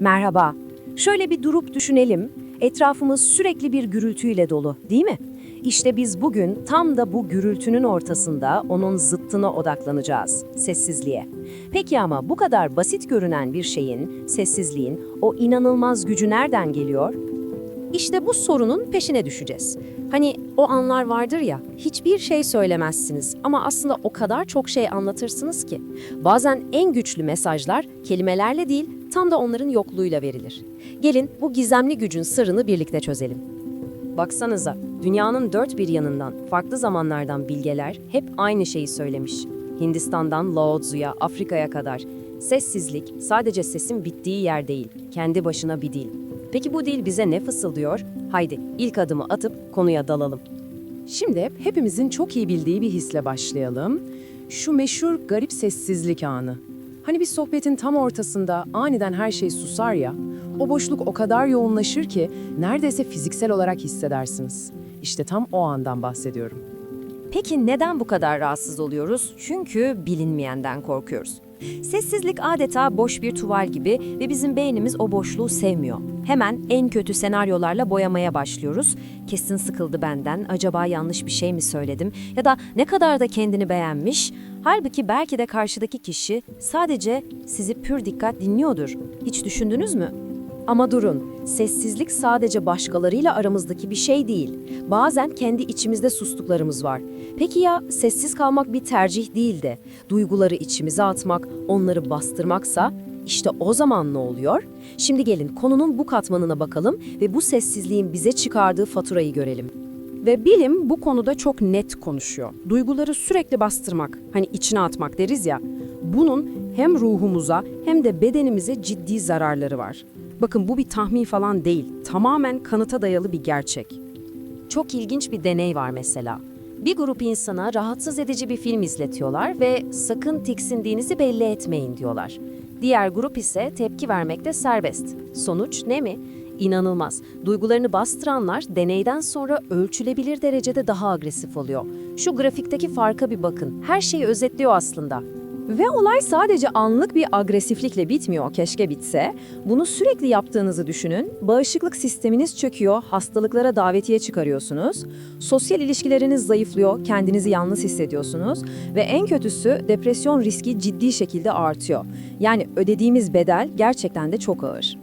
Merhaba. Şöyle bir durup düşünelim. Etrafımız sürekli bir gürültüyle dolu, değil mi? İşte biz bugün tam da bu gürültünün ortasında onun zıttına odaklanacağız, sessizliğe. Peki ama bu kadar basit görünen bir şeyin, sessizliğin, o inanılmaz gücü nereden geliyor? İşte bu sorunun peşine düşeceğiz. Hani o anlar vardır ya, hiçbir şey söylemezsiniz ama aslında o kadar çok şey anlatırsınız ki. Bazen en güçlü mesajlar kelimelerle değil, tam da onların yokluğuyla verilir. Gelin bu gizemli gücün sırrını birlikte çözelim. Baksanıza, dünyanın dört bir yanından, farklı zamanlardan bilgeler hep aynı şeyi söylemiş. Hindistan'dan Lao Tzu'ya, Afrika'ya kadar. Sessizlik sadece sesin bittiği yer değil, kendi başına bir dil. Peki bu dil bize ne fısıldıyor? Haydi ilk adımı atıp konuya dalalım. Şimdi hepimizin çok iyi bildiği bir hisle başlayalım. Şu meşhur garip sessizlik anı. Hani bir sohbetin tam ortasında aniden her şey susar ya, o boşluk o kadar yoğunlaşır ki neredeyse fiziksel olarak hissedersiniz. İşte tam o andan bahsediyorum. Peki neden bu kadar rahatsız oluyoruz? Çünkü bilinmeyenden korkuyoruz. Sessizlik adeta boş bir tuval gibi ve bizim beynimiz o boşluğu sevmiyor. Hemen en kötü senaryolarla boyamaya başlıyoruz. Kesin sıkıldı benden, acaba yanlış bir şey mi söyledim ya da ne kadar da kendini beğenmiş. Halbuki belki de karşıdaki kişi sadece sizi pür dikkat dinliyordur. Hiç düşündünüz mü? Ama durun, sessizlik sadece başkalarıyla aramızdaki bir şey değil. Bazen kendi içimizde sustuklarımız var. Peki ya sessiz kalmak bir tercih değil de duyguları içimize atmak, onları bastırmaksa işte o zaman ne oluyor? Şimdi gelin konunun bu katmanına bakalım ve bu sessizliğin bize çıkardığı faturayı görelim. Ve bilim bu konuda çok net konuşuyor. Duyguları sürekli bastırmak, hani içine atmak deriz ya, bunun hem ruhumuza hem de bedenimize ciddi zararları var. Bakın bu bir tahmin falan değil, tamamen kanıta dayalı bir gerçek. Çok ilginç bir deney var mesela. Bir grup insana rahatsız edici bir film izletiyorlar ve sakın tiksindiğinizi belli etmeyin diyorlar. Diğer grup ise tepki vermekte serbest. Sonuç ne mi? İnanılmaz. Duygularını bastıranlar deneyden sonra ölçülebilir derecede daha agresif oluyor. Şu grafikteki farka bir bakın. Her şeyi özetliyor aslında. Ve olay sadece anlık bir agresiflikle bitmiyor, keşke bitse. Bunu sürekli yaptığınızı düşünün. Bağışıklık sisteminiz çöküyor, hastalıklara davetiye çıkarıyorsunuz. Sosyal ilişkileriniz zayıflıyor, kendinizi yalnız hissediyorsunuz. Ve en kötüsü depresyon riski ciddi şekilde artıyor. Yani ödediğimiz bedel gerçekten de çok ağır.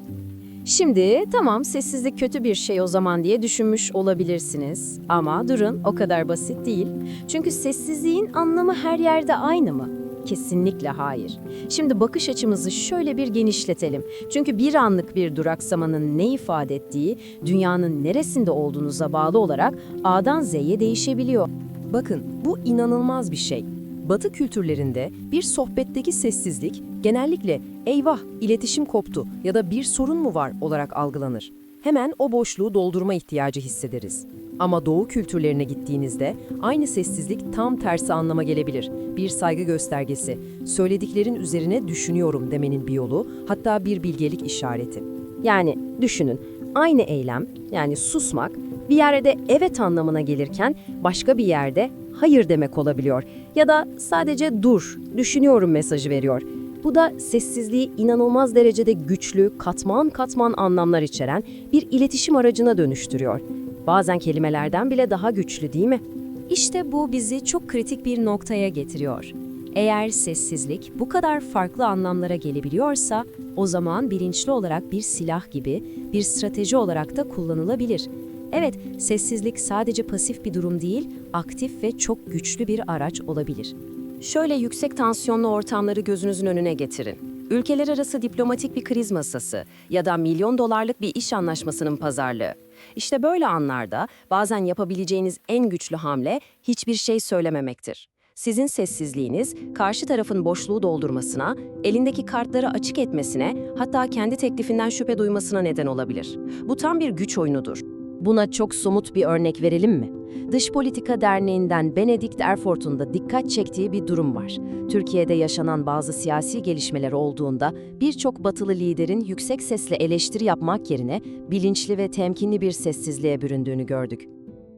Şimdi tamam sessizlik kötü bir şey o zaman diye düşünmüş olabilirsiniz. Ama durun o kadar basit değil. Çünkü sessizliğin anlamı her yerde aynı mı? Kesinlikle hayır. Şimdi bakış açımızı şöyle bir genişletelim. Çünkü bir anlık bir duraksamanın ne ifade ettiği, dünyanın neresinde olduğunuza bağlı olarak A'dan Z'ye değişebiliyor. Bakın bu inanılmaz bir şey. Batı kültürlerinde bir sohbetteki sessizlik genellikle eyvah iletişim koptu ya da bir sorun mu var olarak algılanır. Hemen o boşluğu doldurma ihtiyacı hissederiz. Ama doğu kültürlerine gittiğinizde aynı sessizlik tam tersi anlama gelebilir. Bir saygı göstergesi, söylediklerin üzerine düşünüyorum demenin bir yolu, hatta bir bilgelik işareti. Yani düşünün, aynı eylem yani susmak bir yerde evet anlamına gelirken başka bir yerde hayır demek olabiliyor. Ya da sadece dur, düşünüyorum mesajı veriyor. Bu da sessizliği inanılmaz derecede güçlü, katman katman anlamlar içeren bir iletişim aracına dönüştürüyor. Bazen kelimelerden bile daha güçlü değil mi? İşte bu bizi çok kritik bir noktaya getiriyor. Eğer sessizlik bu kadar farklı anlamlara gelebiliyorsa, o zaman bilinçli olarak bir silah gibi, bir strateji olarak da kullanılabilir. Evet, sessizlik sadece pasif bir durum değil, aktif ve çok güçlü bir araç olabilir. Şöyle yüksek tansiyonlu ortamları gözünüzün önüne getirin. Ülkeler arası diplomatik bir kriz masası ya da milyon dolarlık bir iş anlaşmasının pazarlığı. İşte böyle anlarda bazen yapabileceğiniz en güçlü hamle hiçbir şey söylememektir. Sizin sessizliğiniz karşı tarafın boşluğu doldurmasına, elindeki kartları açık etmesine, hatta kendi teklifinden şüphe duymasına neden olabilir. Bu tam bir güç oyunudur. Buna çok somut bir örnek verelim mi? Dış Politika Derneği'nden Benedikt Erfurt'un da dikkat çektiği bir durum var. Türkiye'de yaşanan bazı siyasi gelişmeler olduğunda birçok batılı liderin yüksek sesle eleştiri yapmak yerine bilinçli ve temkinli bir sessizliğe büründüğünü gördük.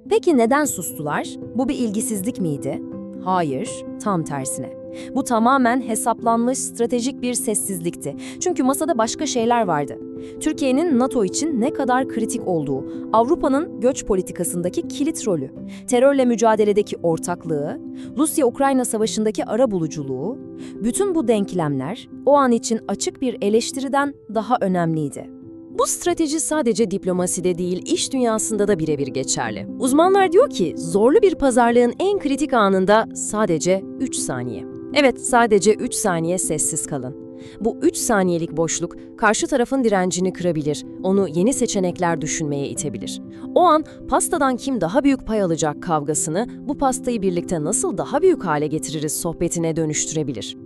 Peki neden sustular? Bu bir ilgisizlik miydi? Hayır, tam tersine. Bu tamamen hesaplanmış stratejik bir sessizlikti. Çünkü masada başka şeyler vardı. Türkiye'nin NATO için ne kadar kritik olduğu, Avrupa'nın göç politikasındaki kilit rolü, terörle mücadeledeki ortaklığı, Rusya-Ukrayna savaşındaki arabuluculuğu, bütün bu denklemler o an için açık bir eleştiriden daha önemliydi. Bu strateji sadece diplomaside değil, iş dünyasında da birebir geçerli. Uzmanlar diyor ki, zorlu bir pazarlığın en kritik anında sadece 3 saniye. Evet, sadece 3 saniye sessiz kalın. Bu 3 saniyelik boşluk karşı tarafın direncini kırabilir, onu yeni seçenekler düşünmeye itebilir. O an pastadan kim daha büyük pay alacak kavgasını, bu pastayı birlikte nasıl daha büyük hale getiririz sohbetine dönüştürebilir.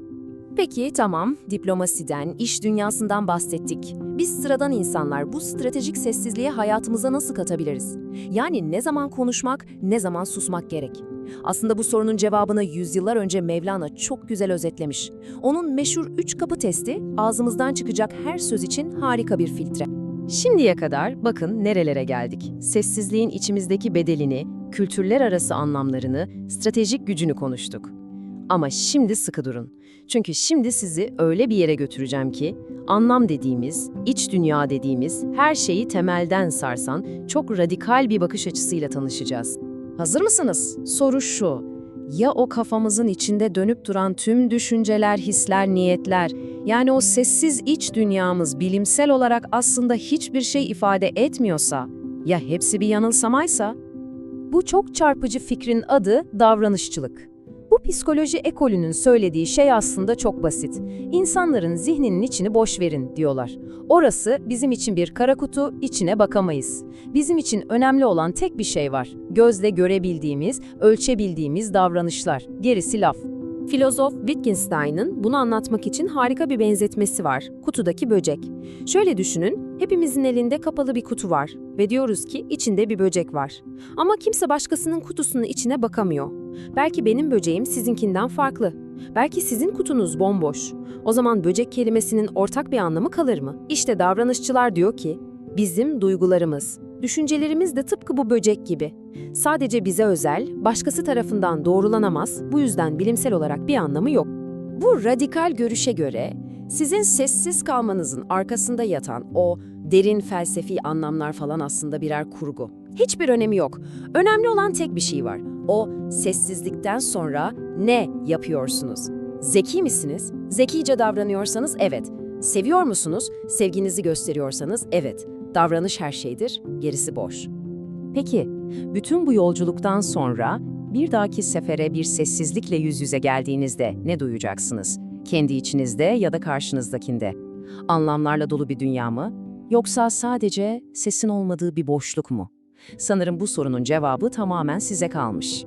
Peki tamam, diplomasiden, iş dünyasından bahsettik. Biz sıradan insanlar bu stratejik sessizliğe hayatımıza nasıl katabiliriz? Yani ne zaman konuşmak, ne zaman susmak gerek? Aslında bu sorunun cevabını yüzyıllar önce Mevlana çok güzel özetlemiş. Onun meşhur üç kapı testi, ağzımızdan çıkacak her söz için harika bir filtre. Şimdiye kadar bakın nerelere geldik. Sessizliğin içimizdeki bedelini, kültürler arası anlamlarını, stratejik gücünü konuştuk. Ama şimdi sıkı durun. Çünkü şimdi sizi öyle bir yere götüreceğim ki, anlam dediğimiz, iç dünya dediğimiz her şeyi temelden sarsan çok radikal bir bakış açısıyla tanışacağız. Hazır mısınız? Soru şu. Ya o kafamızın içinde dönüp duran tüm düşünceler, hisler, niyetler, yani o sessiz iç dünyamız bilimsel olarak aslında hiçbir şey ifade etmiyorsa, ya hepsi bir yanılsamaysa? Bu çok çarpıcı fikrin adı davranışçılık. Bu psikoloji ekolünün söylediği şey aslında çok basit. İnsanların zihninin içini boş verin diyorlar. Orası bizim için bir kara kutu, içine bakamayız. Bizim için önemli olan tek bir şey var. Gözle görebildiğimiz, ölçebildiğimiz davranışlar. Gerisi laf. Filozof Wittgenstein'ın bunu anlatmak için harika bir benzetmesi var. Kutudaki böcek. Şöyle düşünün, hepimizin elinde kapalı bir kutu var ve diyoruz ki içinde bir böcek var. Ama kimse başkasının kutusunun içine bakamıyor. Belki benim böceğim sizinkinden farklı. Belki sizin kutunuz bomboş. O zaman böcek kelimesinin ortak bir anlamı kalır mı? İşte davranışçılar diyor ki, bizim duygularımız, düşüncelerimiz de tıpkı bu böcek gibi. Sadece bize özel, başkası tarafından doğrulanamaz, bu yüzden bilimsel olarak bir anlamı yok. Bu radikal görüşe göre sizin sessiz kalmanızın arkasında yatan o derin felsefi anlamlar falan aslında birer kurgu. Hiçbir önemi yok. Önemli olan tek bir şey var. O sessizlikten sonra ne yapıyorsunuz? Zeki misiniz? Zekice davranıyorsanız evet. Seviyor musunuz? Sevginizi gösteriyorsanız evet. Davranış her şeydir, gerisi boş. Peki, bütün bu yolculuktan sonra bir dahaki sefere bir sessizlikle yüz yüze geldiğinizde ne duyacaksınız? Kendi içinizde ya da karşınızdakinde. Anlamlarla dolu bir dünya mı? Yoksa sadece sesin olmadığı bir boşluk mu? Sanırım bu sorunun cevabı tamamen size kalmış.